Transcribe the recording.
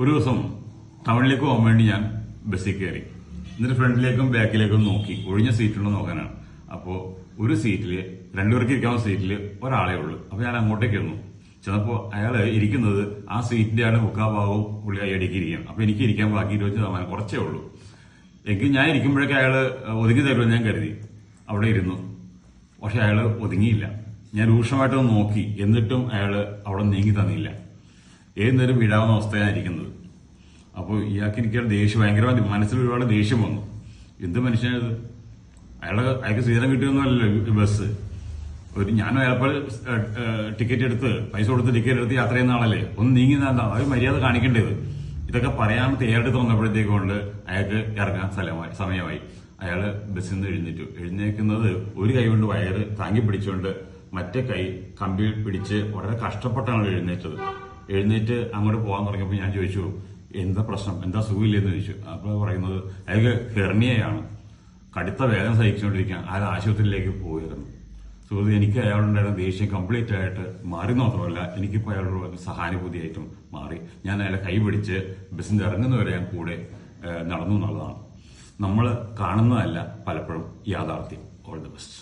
ഒരു ദിവസം ടൗണിലേക്ക് പോകാൻ വേണ്ടി ഞാൻ ബസ്സിൽ കയറി. എന്നിട്ട് ഫ്രണ്ടിലേക്കും ബാക്കിലേക്കും നോക്കി. ഒഴിഞ്ഞ സീറ്റുണ്ടോ നോക്കാനാണ്. അപ്പോൾ ഒരു സീറ്റിൽ രണ്ടുപേർക്ക് ഇരിക്കാവുന്ന സീറ്റിൽ ഒരാളെ ഉള്ളൂ. അപ്പോൾ ഞാൻ അങ്ങോട്ടേക്ക് ഇരുന്നു ചെന്നപ്പോൾ അയാൾ ഇരിക്കുന്നത് ആ സീറ്റിന്റെ ആണ് മുക്കാഭാഗവും പുള്ളി ആ ഇടയ്ക്ക് ഇരിക്കണം അപ്പോൾ എനിക്ക് ഇരിക്കാൻ ബാക്കി ഇരുപത് ശതമാനം കുറച്ചേ ഉള്ളൂ. എങ്കിൽ ഞാൻ ഇരിക്കുമ്പോഴേക്കും അയാൾ ഒതുങ്ങി തരുമെന്ന് ഞാൻ കരുതി. അവിടെ ഇരുന്നു. പക്ഷെ അയാൾ ഒതുങ്ങിയില്ല. ഞാൻ രൂക്ഷമായിട്ടൊന്ന് നോക്കി. എന്നിട്ടും അയാൾ അവിടെ നീങ്ങി തന്നില്ല. ഏത് നേരം വീഴാവുന്ന അവസ്ഥയാണ് ഇരിക്കുന്നത് അപ്പോൾ ഇയാൾക്ക് എനിക്ക് ദേഷ്യം ഭയങ്കരമായി മനസ്സിൽ ഒരുപാട് ദേഷ്യം വന്നു. എന്ത് മനുഷ്യനത് അയാളെ അയാൾക്ക് സീതം കിട്ടിയൊന്നുമല്ലല്ലോ ബസ്. ഒരു ഞാനും അയാളപ്പോൾ ടിക്കറ്റ് എടുത്ത് പൈസ കൊടുത്ത് ടിക്കറ്റ് എടുത്ത് യാത്ര ചെയ്യുന്ന ആളല്ലേ? ഒന്ന് നീങ്ങി നല്ല അത് മര്യാദ കാണിക്കേണ്ടത് ഇതൊക്കെ പറയാൻ തയ്യാറെടുത്ത് വന്നപ്പോഴത്തേക്ക് കൊണ്ട് അയാൾക്ക് ഇറങ്ങാൻ സ്ഥലമായി സമയമായി. അയാൾ ബസ്സിൽ നിന്ന് എഴുന്നേറ്റു. എഴുന്നേക്കുന്നത് ഒരു കൈ കൊണ്ട് വയറ് താങ്ങി പിടിച്ചുകൊണ്ട് മറ്റേ കൈ കമ്പി പിടിച്ച് വളരെ കഷ്ടപ്പെട്ടാണ് എഴുന്നേറ്റത്. എഴുന്നേറ്റ് അങ്ങോട്ട് പോകാൻ തുടങ്ങിയപ്പോൾ ഞാൻ ചോദിച്ചു എന്താ പ്രശ്നം? എന്താ സുഖമില്ലെന്ന്? ചോദിച്ചു. അപ്പോൾ പറയുന്നത് അയാൾക്ക് ഹെർണിയയാണ്. കടുത്ത വേദന സഹിച്ചുകൊണ്ടിരിക്കാൻ അയാൾ ആശുപത്രിയിലേക്ക് പോയിരുന്നു. സുഹൃത്ത് എനിക്ക് അയാളുണ്ടായിരുന്ന ദേഷ്യം കംപ്ലീറ്റ് ആയിട്ട് മാറി മാത്രമല്ല എനിക്കിപ്പോൾ അയാളോട് സഹാനുഭൂതിയായിട്ടും മാറി. ഞാൻ അയാളെ കൈപിടിച്ച് ബസ്സിൽ ഇറങ്ങുന്നവരെ ഞാൻ കൂടെ നടന്നു എന്നുള്ളതാണ്. നമ്മൾ കാണുന്നതല്ല പലപ്പോഴും യാഥാർത്ഥ്യം. All the best.